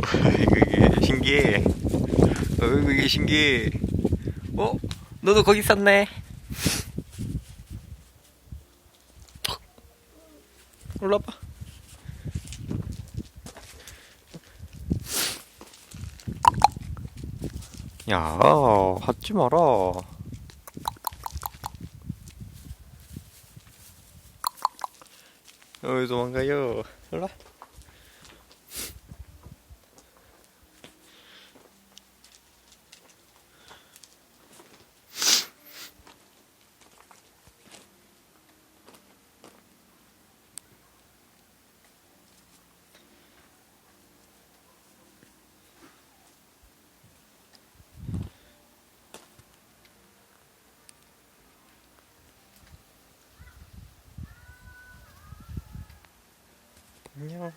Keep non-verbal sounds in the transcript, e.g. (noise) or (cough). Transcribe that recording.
(laughs) 그게 신기해. 어, 그게 신기해. 어? 너도 거기 있었네. 올라 봐. 야, 하지 마라. 어이, 도망가요. 올라. Нього.